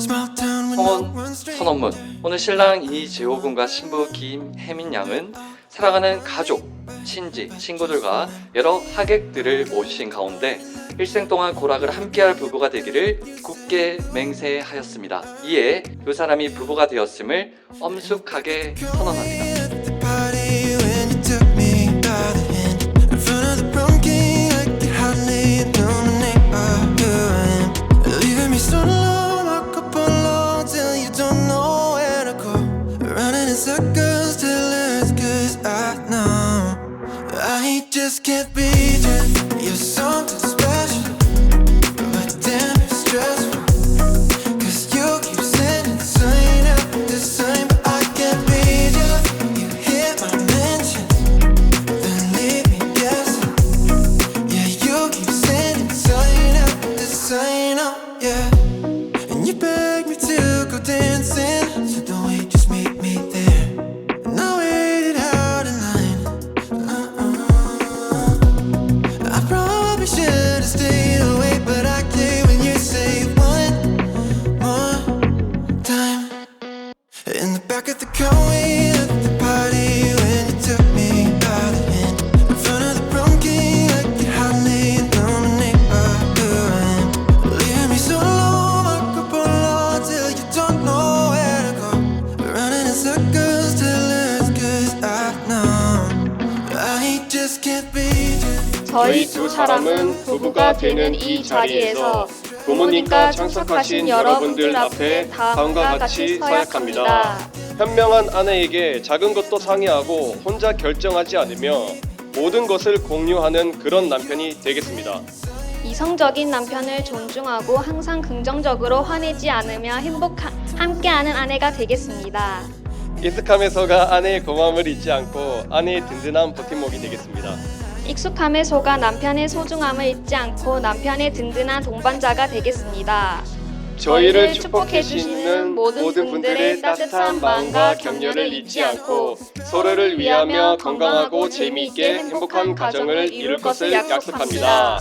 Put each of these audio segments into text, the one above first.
성원 선언문 오늘 신랑 이재호 군과 신부 김혜민 양은 사랑하는 가족, 친지, 친구들과 여러 하객들을 모신 가운데 일생 동안 고락을 함께할 부부가 되기를 굳게 맹세하였습니다. 이에 두 사람이 부부가 되었음을 엄숙하게 선언합니다. this can't be. 저희 두 사람은 부부가 되는 이 자리에서 부모님과 참석하신 여러분들 앞에 다음과 같이 서약합니다. 현명한 아내에게 작은 것도 상의하고 혼자 결정하지 않으며 모든 것을 공유하는 그런 남편이 되겠습니다. 이성적인 남편을 존중하고 항상 긍정적으로 화내지 않으며 행복한 함께하는 아내가 되겠습니다. 익숙함에서가 아내의 고마움을 잊지 않고 아내의 든든한 버팀목이 되겠습니다. 익숙함에 속아 남편의 소중함을 잊지 않고 남편의 든든한 동반자가 되겠습니다. 저희를 축복해 주시는 모든 분들의 따뜻한 마음과 격려를 잊지 않고 서로를 위하며 건강하고 재미있게 행복한 가정을 이룰 것을 약속합니다.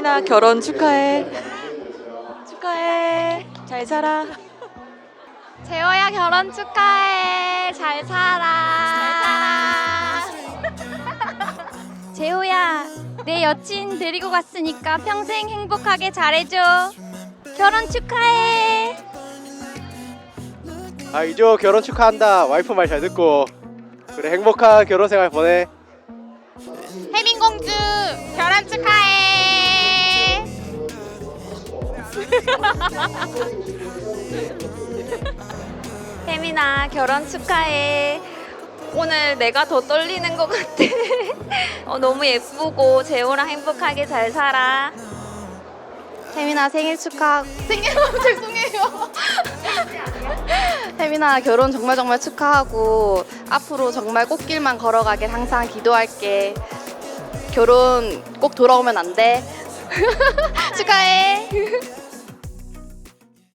혜민아 결혼 축하해. 축하해. 잘 살아. 재호야 결혼 축하해. 잘 살아. 재호야 내 여친 데리고 갔으니까 평생 행복하게 잘해줘. 결혼 축하해. 아 이조 결혼 축하한다 와이프 말 잘 듣고 그래 행복한 결혼 생활 보내 혜민 공주 결혼 축하해. 혜민아 결혼 축하해. 오늘 내가 더 떨리는 것 같아. 어, 너무 예쁘고 재호랑 행복하게 잘 살아. 혜민아 생일 축하. 생일 죄송해요. 혜민아 결혼 정말 정말 축하하고 앞으로 정말 꽃길만 걸어가길 항상 기도할게. 결혼 꼭 돌아오면 안 돼. 축하해.